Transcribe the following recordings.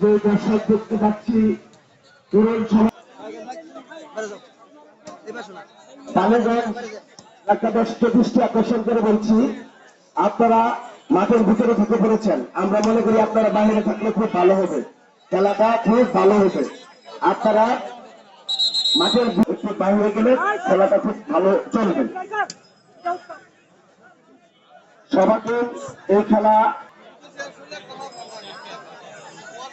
দর্শক দেখতে পাচ্ছি, তরুণ আপনারা মাঠের ভিতরে ঢুকে পড়েছেন। আমরা মনে করি আপনারা বাইরে থাকলে খুব ভালো হবে। খেলাটা খুব ভালো হবে। আপনারা মাঠের একটু বাইরে গেলে খেলাটা খুব ভালো চলবে। সবাইকে এই খেলা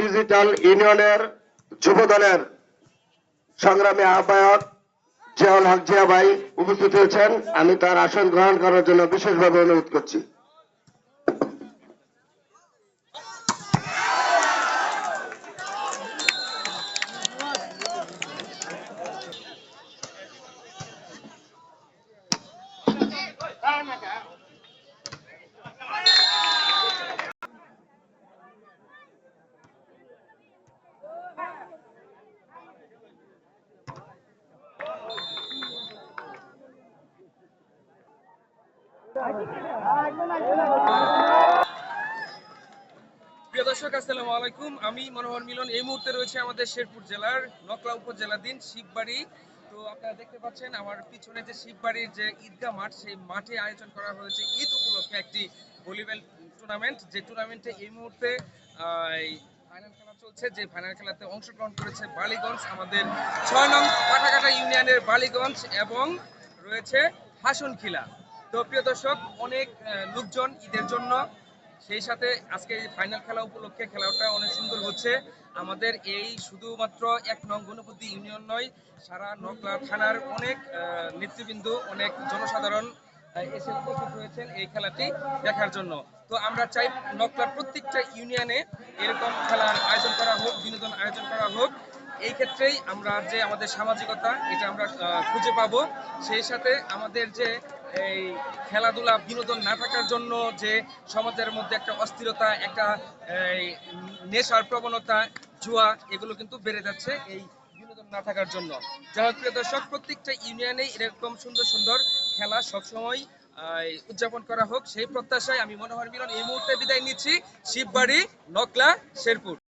ডিজিটাল ইউনিয়নের যুব দলের সংগ্রামী আহ্বায়ক জিয়াউল হক জিয়া ভাই উপস্থিত হয়েছেন। আমি তার আসন গ্রহণ করার জন্য বিশেষভাবে অনুরোধ করছি। প্রিয় দর্শক, আসসালামু আলাইকুম। আমি মনোহর মিলন। এই মুহূর্তে রয়েছে আমাদের শেরপুর জেলার নকলা উপজেলাধীন শিববাড়ি। তো আপনারা দেখতে পাচ্ছেন, আমার পিছনে যে শিববাড়ির যে ঈদগাহ মাঠ, সেই মাঠে আয়োজন করা হয়েছে ঈদ উপলক্ষে একটি ভলিবল টুর্নামেন্ট যে টুর্নামেন্টে এই মুহূর্তে ফাইনাল খেলা চলছে। যে ফাইনাল খেলাতে অংশগ্রহণ করেছে বালিগঞ্জ, আমাদের ছয় নং কাটাকাটা ইউনিয়নের বালিগঞ্জ এবং রয়েছে হাসনখিলা। তো প্রিয় দর্শক, অনেক লোকজন ঈদের জন্য, সেই সাথে আজকে ফাইনাল খেলা উপলক্ষে খেলাটা অনেক সুন্দর হচ্ছে। আমাদের এই শুধুমাত্র এক নং গণপতি ইউনিয়ন নয়, সারা নকলা থানার অনেক নেতৃবৃন্দ, অনেক জনসাধারণ এসে উপস্থিত হয়েছেন এই খেলাটি দেখার জন্য। তো আমরা চাই নকলার প্রত্যেকটা ইউনিয়নে এরকম খেলার আয়োজন করা হোক, বিনোদন আয়োজন করা হোক। এই ক্ষেত্রেই আমরা যে আমাদের সামাজিকতা, এটা আমরা খুঁজে পাবো। সেই সাথে আমাদের যে এই খেলাধুলা বিনোদন না থাকার জন্য যে সমাজের মধ্যে একটা অস্থিরতা, একটা নেশার প্রবণতা, জুয়া, এগুলো কিন্তু বেড়ে যাচ্ছে এই বিনোদন না থাকার জন্য। যাই হোক, প্রিয় দর্শক, প্রত্যেকটা ইউনিয়নে এরকম সুন্দর সুন্দর খেলা সবসময় উদযাপন করা হোক। সেই প্রত্যাশায় আমি মনোহর মিলন এই মুহূর্তে বিদায় নিচ্ছি। শিববাড়ি, নকলা, শেরপুর।